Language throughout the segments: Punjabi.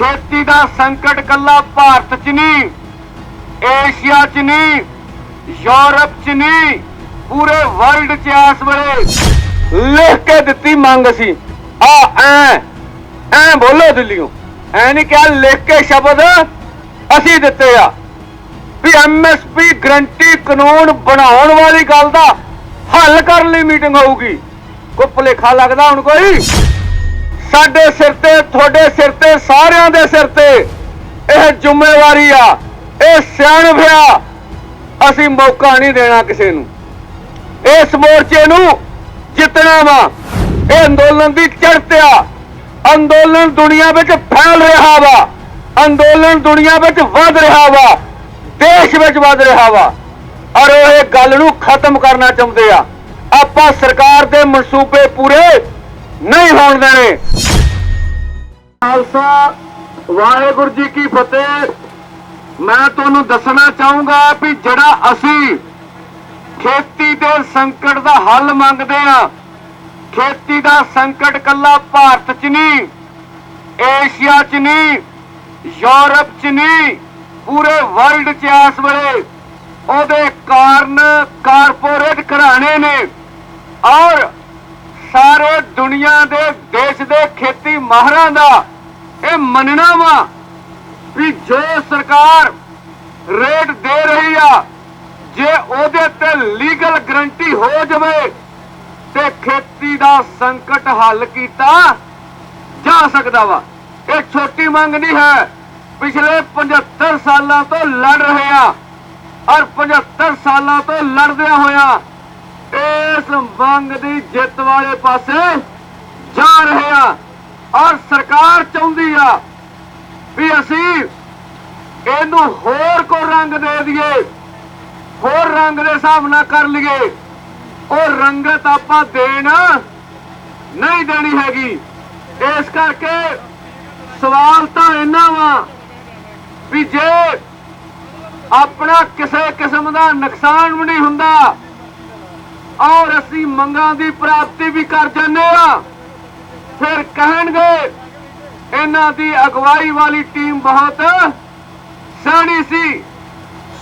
ਖੇਤੀ ਦਾ ਸੰਕਟ ਕੱਲਾ ਭਾਰਤ 'ਚ ਨਹੀਂ ਏਸ਼ੀਆ 'ਚ ਨਹੀਂ ਯੂਰਪ 'ਚ ਨਹੀਂ ਪੂਰੇ ਵਰਲਡ 'ਚ ਇਸ ਵੇਲੇ ਲਿਖ ਕੇ ਦਿੱਤੀ ਮੰਗ ਸੀ। ਆ, ਐ ਐ ਬੋਲੋ ਦਿੱਲੀੋਂ ਐ ਨਹੀਂ ਕਿਹਾ ਲਿਖ ਕੇ ਸ਼ਬਦ ਅਸੀਂ ਦਿੱਤੇ ਆ। ਵੀ ਐਮਐਸਪੀ ਗਰੰਟੀ ਕਾਨੂੰਨ ਬਣਾਉਣ ਵਾਲੀ ਗੱਲ ਦਾ ਹੱਲ ਕਰਨ ਲਈ ਮੀਟਿੰਗ ਹੋਊਗੀ। ਕੋਈ ਭੁਲੇਖਾ ਲੱਗਦਾ ਹੁਣ ਕੋਈ? ਸਾਡੇ ਸਿਰ ਤੇ, ਤੁਹਾਡੇ ਸਿਰ ਤੇ, ਸਾਰਿਆਂ ਦੇ ਸਿਰ ਤੇ ਇਹ ਜ਼ਿੰਮੇਵਾਰੀ ਆ, ਇਹ ਸਿਆਣਪ ਆ। ਅਸੀਂ ਮੌਕਾ ਨਹੀਂ ਦੇਣਾ ਕਿਸੇ ਨੂੰ। ਇਸ ਮੋਰਚੇ ਨੂੰ ਜਿੱਤਣਾ ਵਾ। ਇਹ ਅੰਦੋਲਨ ਦੀ ਚੜ੍ਹਤ ਆ। ਅੰਦੋਲਨ ਦੁਨੀਆ ਵਿੱਚ ਫੈਲ ਰਿਹਾ ਵਾ। ਅੰਦੋਲਨ ਦੁਨੀਆ ਵਿੱਚ ਵੱਧ ਰਿਹਾ ਵਾ। ਦੇਸ਼ ਵਿੱਚ ਵੱਧ ਰਿਹਾ ਵਾ। ਔਰ ਉਹ ਇਹ ਗੱਲ ਨੂੰ ਖਤਮ ਕਰਨਾ ਚਾਹੁੰਦੇ ਆ। ਆਪਾਂ ਸਰਕਾਰ ਦੇ ਮਨਸੂਬੇ ਪੂਰੇ ਨਹੀਂ ਹੋਣ ਦੇਣੇ। ਖਾਲਸਾ, ਵਾਹਿਗੁਰੂ ਜੀ ਕੀ ਫਤਿਹ। ਮੈਂ ਤੁਹਾਨੂੰ ਦੱਸਣਾ ਚਾਹੂੰਗਾ ਵੀ ਜਿਹੜਾ ਅਸੀਂ ਖੇਤੀ ਦੇ ਸੰਕਟ ਦਾ ਹੱਲ ਮੰਗਦੇ ਆ ਖੇਤੀ ਦਾ ਸੰਕਟ ਕੱਲਾ ਭਾਰਤ 'ਚ ਨਹੀਂ, ਏਸ਼ੀਆ 'ਚ ਨਹੀਂ, ਯੂਰਪ 'ਚ ਨਹੀਂ, ਪੂਰੇ ਵਰਲਡ 'ਚ ਇਸ ਵੇਲੇ ਉਹਦੇ ਕਾਰਨ ਕਾਰਪੋਰੇਟ ਘਰਾਣੇ ਨੇ ਔਰ ਸਾਰੇ ਦੁਨੀਆ ਦੇ, ਦੇਸ਼ ਦੇ ਖੇਤੀ ਮਾਹਰਾਂ ਦਾ ਇਹ ਮੰਨਣਾ ਵਾ ਵੀ ਜੋ ਸਰਕਾਰ ਰੇਟ ਦੇ ਰਹੀ ਆ, ਜੇ ਉਹਦੇ ਤੇ ਲੀਗਲ ਗਰੰਟੀ ਹੋ ਜਾਵੇ ਤੇ ਖੇਤੀ ਦਾ ਸੰਕਟ ਹੱਲ ਕੀਤਾ ਜਾ ਸਕਦਾ ਵਾ। ਇਹ ਛੋਟੀ ਮੰਗ ਨਹੀਂ ਹੈ। ਪਿਛਲੇ 75 ਸਾਲਾਂ ਤੋਂ ਲੜ ਰਹੇ ਆ। ਔਰ 75 ਸਾਲਾਂ ਤੋਂ ਲੜਦਿਆਂ ਹੋਇਆ ਇਸ ਮੰਗ ਦੀ ਜਿੱਤ ਵਾਲੇ ਪਾਸੇ ਜਾ ਰਹੇ ਆ ਔਰ ਸਰਕਾਰ ਚਾਹੁੰਦੀ ਆ ਵੀ ਅਸੀਂ ਇਹਨੂੰ ਹੋਰ ਕੋ ਰੰਗ ਦੇ ਦਈਏ, ਹੋਰ ਰੰਗ ਦੇ ਹਿਸਾਬ ਨਾਲ ਕਰ ਲਈਏ। ਉਹ ਰੰਗਤ ਆਪਾਂ ਦੇਣ ਨਹੀਂ ਦੇਣੀ ਹੈਗੀ। ਇਸ ਕਰਕੇ ਸਵਾਲ ਤਾਂ ਇੰਨਾ ਵਾ ਵੀ ਜੇ ਆਪਣਾ ਕਿਸੇ ਕਿਸਮ ਦਾ ਨੁਕਸਾਨ ਵੀ ਨਹੀਂ ਹੁੰਦਾ ਔਰ ਅਸੀਂ ਮੰਗਾਂ ਦੀ ਪ੍ਰਾਪਤੀ ਵੀ ਕਰ ਜੰਨੇ ਆ ਫਿਰ ਕਹਿਣਗੇ, ਇਹਨਾਂ ਦੀ ਅਗਵਾਈ ਵਾਲੀ ਟੀਮ ਬਹੁਤ ਸਿਆਣੀ ਸੀ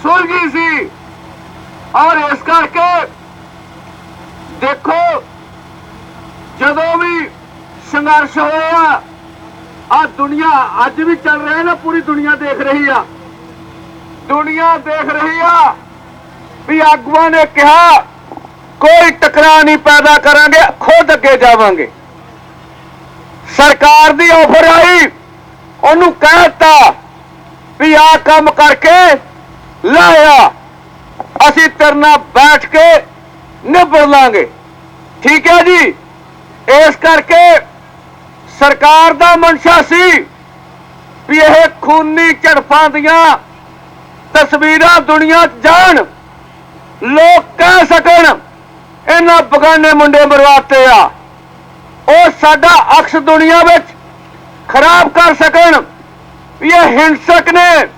ਸੁਲਝੀ ਸੀ। ਔਰ ਇਸ ਕਰਕੇ ਦੇਖੋ, ਜਦੋਂ ਵੀ ਸੰਘਰਸ਼ ਹੋਇਆ ਆ ਦੁਨੀਆ ਅੱਜ ਵੀ ਚੱਲ ਰਿਹਾ ਨਾ, ਪੂਰੀ ਦੁਨੀਆ ਦੇਖ ਰਹੀ ਆ। ਦੁਨੀਆ ਦੇਖ ਰਹੀ ਆ ਵੀ ਆਗੂਆਂ ਨੇ ਕਿਹਾ ਕੋਈ ਟਕਰਾਅ ਨਹੀਂ ਪੈਦਾ ਕਰਾਂਗੇ, ਖੁਦ ਅੱਗੇ ਜਾਵਾਂਗੇ। ਸਰਕਾਰ ਦੀ ਆਫਰ ਆਈ, ਉਹਨੂੰ ਕਹਿਤਾ ਵੀ ਆ ਕੰਮ ਕਰਕੇ ਲਾਇਆ। ਅਸੀਂ ਤਰਨਾ ਬੈਠ ਕੇ ਨਿਬੜ ਲਾਂਗੇ। ਠੀਕ ਹੈ ਜੀ? ਇਸ ਕਰਕੇ ਸਰਕਾਰ ਦਾ ਮਨਸ਼ਾ ਸੀ ਵੀ ਇਹ ਖੂਨੀ ਝੜਪਾਂ ਦੀਆਂ ਤਸਵੀਰਾਂ ਦੁਨੀਆ ਜਾਣ, ਲੋਕ ਕਹਿ ਸਕਣ ਇਹਨਾਂ ਬਗਾਨੇ ਮੁੰਡੇ ਮਰਵਾਤੇ ਆ। ਉਹ ਸਾਡਾ ਅਕਸ ਦੁਨੀਆ ਵਿੱਚ ਖਰਾਬ ਕਰ ਸਕਣ। ਵੀ ਇਹ ਹਿੰਸਕ ਨੇ।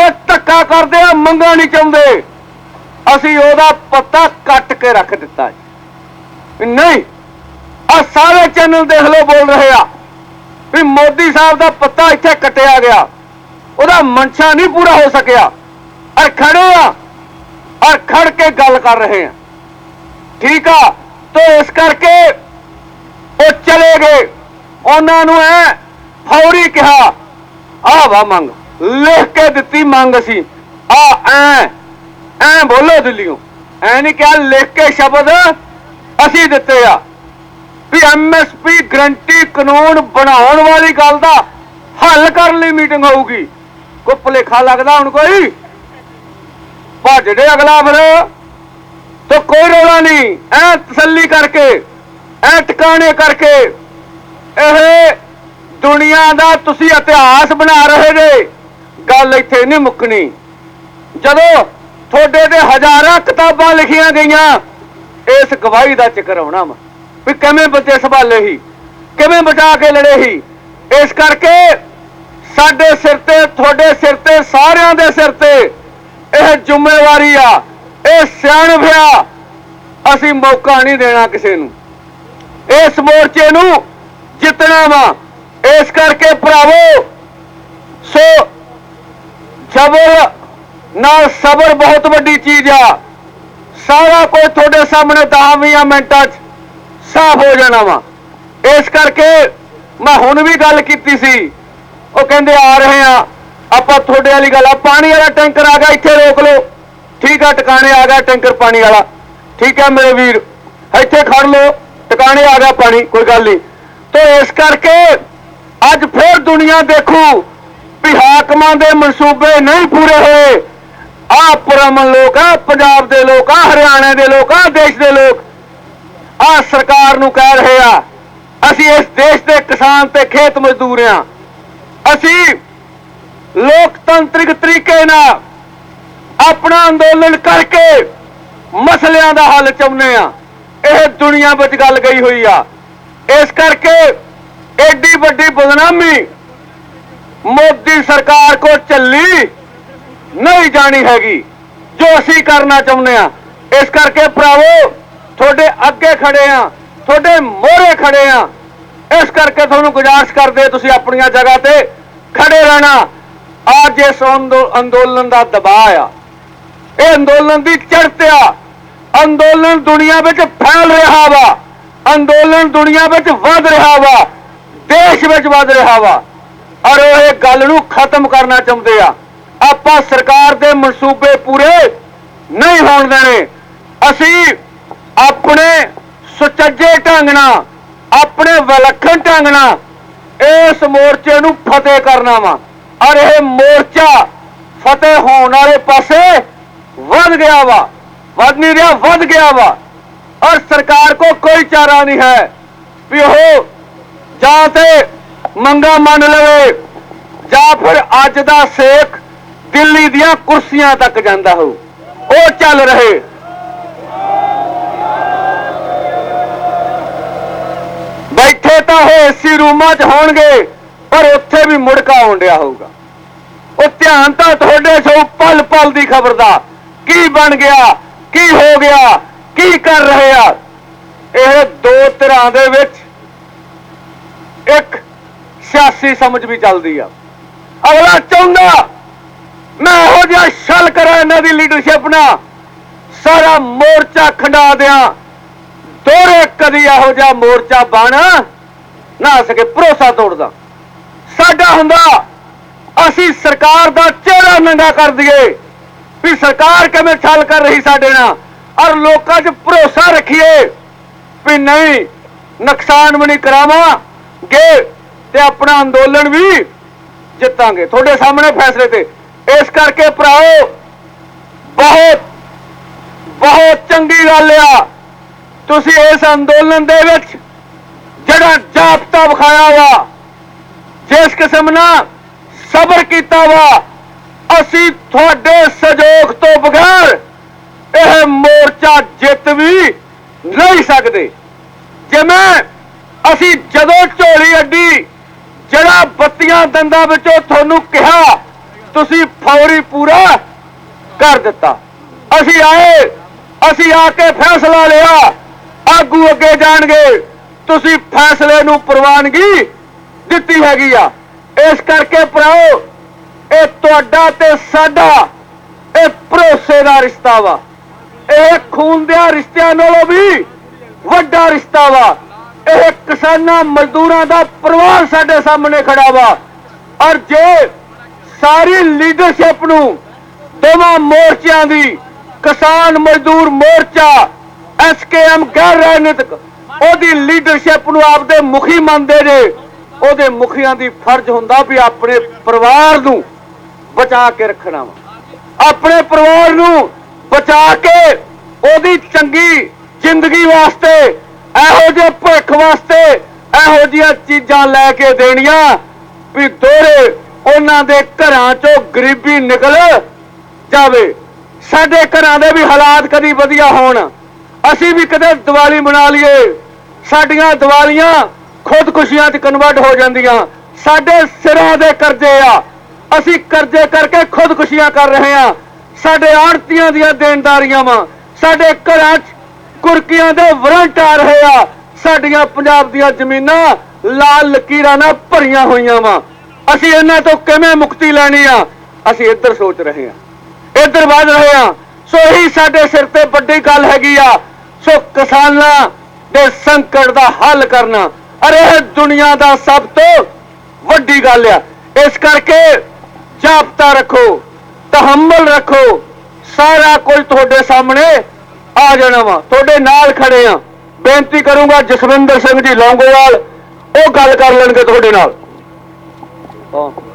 ਇਹ ਧੱਕਾ ਕਰਦੇ ਆ, ਮੰਗਾ ਨਹੀਂ ਚਾਹੁੰਦੇ। ਅਸੀਂ ਉਹਦਾ ਪੱਤਾ ਕੱਟ ਕੇ ਰੱਖ ਦਿੱਤਾ ਨਹੀਂ ਆ ਸਾਰੇ ਚੈਨਲ ਦੇਖ ਲਓ ਬੋਲ ਰਹੇ ਆ। ਵੀ ਮੋਦੀ ਸਾਹਿਬ ਦਾ ਪੱਤਾ ਇੱਥੇ ਕੱਟਿਆ ਗਿਆ। ਉਹਦਾ ਮਨਸ਼ਾ ਨਹੀਂ ਪੂਰਾ ਹੋ ਸਕਿਆ। ਔਰ ਖੜੇ ਆ। ਔਰ ਖੜ ਕੇ ਗੱਲ ਕਰ ਰਹੇ ਆ। ਠੀਕ ਆ, ਤੋ ਇਸ ਕਰਕੇ ਉਹ ਚਲੇ ਗਏ। ਉਹਨਾਂ ਨੂੰ ਐ ਫੌਰੀ ਕਿਹਾ, ਆ ਵਾ ਮੰਗ, ਲਿਖ ਕੇ ਦਿੱਤੀ ਮੰਗ ਸੀ। ਆ, ਐ ਐ ਬੋਲੋ ਦਿੱਲੀੋਂ ਐ ਨਹੀਂ ਕਿਹਾ, ਲਿਖ ਕੇ ਸ਼ਬਦ ਅਸੀਂ ਦਿੱਤੇ ਆ। ਵੀ ਐਮਐਸਪੀ ਗਰੰਟੀ ਕਾਨੂੰਨ ਬਣਾਉਣ ਵਾਲੀ ਗੱਲ ਦਾ ਹੱਲ ਕਰਨ ਲਈ ਮੀਟਿੰਗ ਹੋਊਗੀ। ਕੋਈ ਭੁਲੇਖਾ ਲੱਗਦਾ ਹੁਣ ਕੋਈ? ਭੱਜਦੇ ਅਗਲਾ ਫਿਰ। ਤੋ ਕੋਈ ਰੋਲਾ ਨਹੀਂ। ਐ ਤਸੱਲੀ ਕਰਕੇ, ਐ ਟਿਕਾਣੇ ਕਰਕੇ, ਇਹ ਦੁਨੀਆ ਦਾ ਤੁਸੀਂ ਇਤਿਹਾਸ ਬਣਾ ਰਹੇ ਜੇ, ਗੱਲ ਇੱਥੇ ਨਹੀਂ ਮੁੱਕਣੀ। ਜਦੋਂ ਤੁਹਾਡੇ ਤੇ ਹਜ਼ਾਰਾਂ ਕਿਤਾਬਾਂ ਲਿਖੀਆਂ ਗਈਆਂ, ਇਸ ਗਵਾਹੀ ਦਾ ਜ਼ਿਕਰ ਆਉਣਾ ਵਾ, ਵੀ ਕਿਵੇਂ ਬੱਚੇ ਸੰਭਾਲੇ ਸੀ, ਕਿਵੇਂ ਬਚਾ ਕੇ ਲੜੇ ਸੀ। ਇਸ ਕਰਕੇ ਸਾਡੇ ਸਿਰ ਤੇ, ਤੁਹਾਡੇ ਸਿਰ ਤੇ, ਸਾਰਿਆਂ ਦੇ ਸਿਰ ਤੇ ਇਹ ਜ਼ਿੰਮੇਵਾਰੀ ਆ ਇਹ ਸਿਆਣਪ ਆ। ਅਸੀਂ ਮੌਕਾ ਨਹੀਂ ਦੇਣਾ ਕਿਸੇ ਨੂੰ। ਇਸ ਮੋਰਚੇ ਨੂੰ ਜਿੱਤਣਾ ਵਾ। ਇਸ ਕਰਕੇ ਭਰਾਵੋ, ਸੋ ਜ਼ਬਰ ਨਾਲ ਸਬਰ ਬਹੁਤ ਵੱਡੀ ਚੀਜ਼ ਆ। ਸਾਰਾ ਕੁਝ ਤੁਹਾਡੇ ਸਾਹਮਣੇ 10 ਮਿੰਟਾਂ 'ਚ ਸਾਫ਼ ਹੋ ਜਾਣਾ ਵਾ। ਇਸ ਕਰਕੇ ਮੈਂ ਹੁਣ ਵੀ ਗੱਲ ਕੀਤੀ ਸੀ। ਉਹ ਕਹਿੰਦੇ ਆ ਰਹੇ ਆ, ਆਪਾਂ ਤੁਹਾਡੇ ਵਾਲੀ ਗੱਲ ਆ। ਪਾਣੀ ਵਾਲਾ ਟੈਂਕਰ ਆ ਗਿਆ, ਇੱਥੇ ਰੋਕ ਲਓ। ਠੀਕ ਆ, ਟਿਕਾਣੇ ਆ ਗਿਆ ਟੈਂਕਰ ਪਾਣੀ ਵਾਲਾ। ਠੀਕ ਹੈ ਮੇਰੇ ਵੀਰ, ਇੱਥੇ ਖੜ ਲਓ, ਟਿਕਾਣੇ ਆ ਗਿਆ ਪਾਣੀ, ਕੋਈ ਗੱਲ ਨਹੀਂ। ਤੋ ਇਸ ਕਰਕੇ ਅੱਜ ਫੇਰ ਦੁਨੀਆ ਦੇਖੂ ਵੀ ਹਾਕਮਾਂ ਦੇ ਮਨਸੂਬੇ ਨਹੀਂ ਪੂਰੇ ਹੋਏ। ਆ ਪੁਰਮਨ ਲੋਕ, ਆ ਪੰਜਾਬ ਦੇ ਲੋਕ, ਆ ਹਰਿਆਣਾ ਦੇ ਲੋਕ, ਆ ਦੇਸ਼ ਦੇ ਲੋਕ, ਆ ਸਰਕਾਰ ਨੂੰ ਕਹਿ ਰਹੇ ਆ, ਅਸੀਂ ਇਸ ਦੇਸ਼ ਦੇ ਕਿਸਾਨ ਤੇ ਖੇਤ ਮਜ਼ਦੂਰ ਆ। ਅਸੀਂ ਲੋਕਤੰਤਰਿਕ ਤਰੀਕੇ ਨਾਲ ਆਪਣਾ ਅੰਦੋਲਨ ਕਰਕੇ ਮਸਲਿਆਂ ਦਾ ਹੱਲ ਚਾਹੁੰਦੇ ਆ। ਇਹ ਦੁਨੀਆ ਵਿੱਚ ਗੱਲ ਗਈ ਹੋਈ ਆ। ਇਸ ਕਰਕੇ ਐਡੀ ਵੱਡੀ ਬਦਨਾਮੀ ਮੋਦੀ ਸਰਕਾਰ ਕੋ ਚੱਲੀ ਨਹੀਂ ਜਾਣੀ ਹੈਗੀ, ਜੋ ਅਸੀਂ ਕਰਨਾ ਚਾਹੁੰਦੇ ਆ। ਇਸ ਕਰਕੇ ਭਰਾਵੋ, ਤੁਹਾਡੇ ਅੱਗੇ ਖੜੇ ਆ, ਤੁਹਾਡੇ ਮੋਹਰੇ ਖੜੇ ਆ। ਇਸ ਕਰਕੇ ਤੁਹਾਨੂੰ ਗੁਜ਼ਾਰਿਸ਼ ਕਰਦੇ ਤੁਸੀਂ ਆਪਣੀਆਂ ਜਗ੍ਹਾ ਤੇ ਖੜੇ ਰਹਿਣਾ। ਅੱਜ ਇਸ ਅੰਦੋ- ਅੰਦੋਲਨ ਦਾ ਦਬਾਅ ਆ। ਇਹ ਅੰਦੋਲਨ ਦੀ ਚੜ੍ਹਤ ਆ। ਅੰਦੋਲਨ ਦੁਨੀਆ ਵਿੱਚ ਫੈਲ ਰਿਹਾ ਵਾ। ਅੰਦੋਲਨ ਦੁਨੀਆ ਵਿੱਚ ਵੱਧ ਰਿਹਾ ਵਾ। ਦੇਸ਼ ਵਿੱਚ ਵੱਧ ਰਿਹਾ ਵਾ। ਔਰ ਉਹ ਇਹ ਗੱਲ ਨੂੰ ਖਤਮ ਕਰਨਾ ਚਾਹੁੰਦੇ ਆ। ਆਪਾਂ ਸਰਕਾਰ ਦੇ ਮਨਸੂਬੇ ਪੂਰੇ ਨਹੀਂ ਹੋਣ ਦੇਣੇ। ਅਸੀਂ ਆਪਣੇ ਸੁਚੱਜੇ ਢੰਗ ਨਾਲ, ਆਪਣੇ ਵਿਲੱਖਣ ਢੰਗ ਨਾਲ ਇਸ ਮੋਰਚੇ ਨੂੰ ਫਤਿਹ ਕਰਨਾ ਵਾ। ਔਰ ਇਹ ਮੋਰਚਾ ਫਤਿਹ ਹੋਣ ਵਾਲੇ ਪਾਸੇ ਵੱਧ ਗਿਆ ਵਾ, ਵੱਧ ਨਹੀਂ ਰਿਹਾ, ਵੱਧ ਗਿਆ ਵਾ। ਔਰ ਸਰਕਾਰ ਕੋ ਕੋਈ ਚਾਰਾ ਨਹੀਂ ਹੈ ਵੀ ਉਹ ਜਾਂ ਤੇ ਮੰਗਾ ਮੰਨ ਲਵੇ, ਜਾਂ ਫਿਰ ਅੱਜ ਦਾ ਸੇਖ ਦਿੱਲੀ ਦੀਆਂ ਕੁਰਸੀਆਂ ਤੱਕ ਜਾਂਦਾ ਹੋ ਉਹ ਚੱਲ ਰਹੇ। ਬੈਠੇ ਤਾਂ ਉਹ ਏਸੀ ਰੂਮਾਂ 'ਚ ਹੋਣਗੇ, ਪਰ ਉੱਥੇ ਵੀ ਮੁੜਕਾ ਆਉਂਦਿਆ ਹੋਊਗਾ। ਉਹ ਧਿਆਨ ਤਾਂ ਤੁਹਾਡੇ ਸੋ ਪਲ ਪਲ ਦੀ ਖਬਰ ਦਾ। ਕੀ ਬਣ ਗਿਆ? ਕੀ ਹੋ ਗਿਆ? ਕੀ ਕਰ ਰਹੇ ਆ? ਇਹ ਦੋ ਤਰ੍ਹਾਂ ਦੇ ਵਿੱਚ ਇੱਕ ਸਿਆਸੀ ਸਮਝ ਵੀ ਚੱਲਦੀ ਆ। ਅਗਲਾ ਚਾਹੁੰਦਾ, ਮੈਂ ਇਹੋ ਜਿਹਾ ਛਲ ਕਰਾਂ ਇਹਨਾਂ ਦੀ ਲੀਡਰਸ਼ਿਪ ਨਾਲ। ਸਾਰਾ ਮੋਰਚਾ ਖੰਡਾ ਦਿਆਂ। ਦੋਰੇ ਕਦੀ ਇਹੋ ਜਿਹਾ ਮੋਰਚਾ ਬਣ ਨਾ ਸਕੇ, ਭਰੋਸਾ ਤੋੜਦਾ। ਸਾਡਾ ਹੁੰਦਾ, ਅਸੀਂ ਸਰਕਾਰ ਦਾ ਚਿਹਰਾ ਨੰਗਾ ਕਰ ਦਈਏ। ਵੀ ਸਰਕਾਰ ਕਿਵੇਂ ਛਲ ਕਰ ਰਹੀ ਸਾਡੇ ਨਾਲ? ਔਰ ਲੋਕਾਂ 'ਚ ਭਰੋਸਾ ਰੱਖੀਏ ਵੀ ਨਹੀਂ, ਨੁਕਸਾਨ ਵੀ ਨਹੀਂ ਕਰਾਵਾਂਗੇ ਤੇ ਆਪਣਾ ਅੰਦੋਲਨ ਵੀ ਜਿੱਤਾਂਗੇ। ਤੁਹਾਡੇ ਸਾਹਮਣੇ ਫੈਸਲੇ ਤੇ। ਇਸ ਕਰਕੇ ਭਰਾਓ, ਬਹੁਤ ਬਹੁਤ ਚੰਗੀ ਗੱਲ ਆ। ਤੁਸੀਂ ਇਸ ਅੰਦੋਲਨ ਦੇ ਵਿੱਚ ਜਿਹੜਾ ਜਾਪਤਾ ਵਿਖਾਇਆ ਵਾ, ਜਿਸ ਕਿਸਮ ਨਾਲ ਸਬਰ ਕੀਤਾ ਵਾ ਅਸੀਂ ਤੁਹਾਡੇ ਸਹਿਯੋਗ ਤੋਂ ਬਗੈਰ ਇਹ ਮੋਰਚਾ ਜਿੱਤ ਵੀ ਨਹੀਂ ਸਕਦੇ। ਜਿਵੇਂ ਅਸੀਂ ਜਦੋਂ ਝੋਲੀ ਅੱਡੀ, ਜਿਹੜਾ ਬੱਤੀਆਂ ਦੰਦਾਂ ਵਿੱਚੋਂ ਤੁਹਾਨੂੰ ਕਿਹਾ, ਤੁਸੀਂ ਫੌਰੀ ਪੂਰਾ ਕਰ ਦਿੱਤਾ। ਅਸੀਂ ਆਏ, ਅਸੀਂ ਆ ਕੇ ਫੈਸਲਾ ਲਿਆ, ਆਗੂ ਅੱਗੇ ਜਾਣਗੇ। ਤੁਸੀਂ ਫੈਸਲੇ ਨੂੰ ਪ੍ਰਵਾਨਗੀ ਦਿੱਤੀ ਹੈਗੀ ਆ। ਇਸ ਕਰਕੇ ਭਰਾਓ ਇਹ ਤੁਹਾਡਾ ਤੇ ਸਾਡਾ ਇਹ ਭਰੋਸੇ ਦਾ ਰਿਸ਼ਤਾ ਵਾ। ਇਹ ਖੂਨ ਦੇ ਰਿਸ਼ਤਿਆਂ ਨਾਲੋਂ ਵੀ ਵੱਡਾ ਰਿਸ਼ਤਾ ਵਾ। ਇਹ ਕਿਸਾਨਾਂ ਮਜ਼ਦੂਰਾਂ ਦਾ ਪਰਿਵਾਰ ਸਾਡੇ ਸਾਹਮਣੇ ਖੜਾ ਵਾ। ਔਰ ਜੇ ਸਾਰੀ ਲੀਡਰਸ਼ਿਪ ਨੂੰ ਦੋਵਾਂ ਮੋਰਚਿਆਂ ਦੀ ਕਿਸਾਨ ਮਜ਼ਦੂਰ ਮੋਰਚਾ ਐਸਕੇਐਮ ਗੈਰ ਰਾਜਨੀਤਿਕ ਉਹਦੀ ਲੀਡਰਸ਼ਿਪ ਨੂੰ ਆਪਦੇ ਮੁਖੀ ਮੰਨਦੇ ਨੇ, ਉਹਦੇ ਮੁਖੀਆਂ ਦੀ ਫਰਜ਼ ਹੁੰਦਾ ਵੀ ਆਪਣੇ ਪਰਿਵਾਰ ਨੂੰ ਬਚਾ ਕੇ ਰੱਖਣਾ ਵਾ। ਆਪਣੇ ਪਰਿਵਾਰ ਨੂੰ ਬਚਾ ਕੇ ਉਹਦੀ ਚੰਗੀ ਜ਼ਿੰਦਗੀ ਵਾਸਤੇ, ਇਹੋ ਜਿਹੇ ਭਵਿੱਖ ਵਾਸਤੇ ਇਹੋ ਜਿਹੀਆਂ ਚੀਜ਼ਾਂ ਲੈ ਕੇ ਦੇਣੀਆਂ ਵੀ ਦੋਰੇ ਉਹਨਾਂ ਦੇ ਘਰਾਂ ਚੋਂ ਗਰੀਬੀ ਨਿਕਲ ਜਾਵੇ। ਸਾਡੇ ਘਰਾਂ ਦੇ ਵੀ ਹਾਲਾਤ ਕਦੀ ਵਧੀਆ ਹੋਣ। ਅਸੀਂ ਵੀ ਕਦੇ ਦੀਵਾਲੀ ਮਨਾ ਲਈਏ। ਸਾਡੀਆਂ ਦੀਵਾਲੀਆਂ ਖੁਦਕੁਸ਼ੀਆਂ 'ਚ ਕਨਵਰਟ ਹੋ ਜਾਂਦੀਆਂ। ਸਾਡੇ ਸਿਰਾਂ ਦੇ ਕਰਜ਼ੇ ਆ। ਅਸੀਂ ਕਰਜ਼ੇ ਕਰਕੇ ਖੁਦਕੁਸ਼ੀਆਂ ਕਰ ਰਹੇ ਹਾਂ। ਸਾਡੇ ਆੜਤੀਆਂ ਦੀਆਂ ਦੇਣਦਾਰੀਆਂ ਵਾ। ਸਾਡੇ ਘਰਾਂ 'ਚ ਕੁਰਕੀਆਂ ਦੇ ਵਰੰਟ ਆ ਰਹੇ ਆ। ਸਾਡੀਆਂ ਪੰਜਾਬ ਦੀਆਂ ਜ਼ਮੀਨਾਂ ਲਾਲ ਲਕੀਰਾਂ ਨਾਲ ਭਰੀਆਂ ਹੋਈਆਂ ਵਾ। ਅਸੀਂ ਇਹਨਾਂ ਤੋਂ ਕਿਵੇਂ ਮੁਕਤੀ ਲੈਣੀ ਆ? ਅਸੀਂ ਇੱਧਰ ਸੋਚ ਰਹੇ ਆ ਇੱਧਰ ਵੱਧ ਰਹੇ ਆ ਸੋ ਇਹੀ ਸਾਡੇ ਸਿਰ ਤੇ ਵੱਡੀ ਗੱਲ ਹੈਗੀ ਆ। ਸੋ ਕਿਸਾਨਾਂ ਦੇ ਸੰਕਟ ਦਾ ਹੱਲ ਕਰਨਾ। ਅਰੇ ਇਹ ਦੁਨੀਆ ਦਾ ਸਭ ਤੋਂ ਵੱਡੀ ਗੱਲ ਆ। ਇਸ ਕਰਕੇ ਜਾਪਤਾ ਰੱਖੋ, ਤਹੰਮਲ ਰੱਖੋ, ਸਾਰਾ ਕੁਝ ਤੁਹਾਡੇ ਸਾਹਮਣੇ ਆ ਜਾਣਾ ਵਾ। ਤੁਹਾਡੇ ਨਾਲ ਖੜੇ ਆ। ਬੇਨਤੀ ਕਰੂੰਗਾ ਜਸਵਿੰਦਰ ਸਿੰਘ ਜੀ ਲੌਂਗੋਵਾਲ, ਉਹ ਗੱਲ ਕਰ ਲੈਣਗੇ ਤੁਹਾਡੇ ਨਾਲ। ਹਾਂ।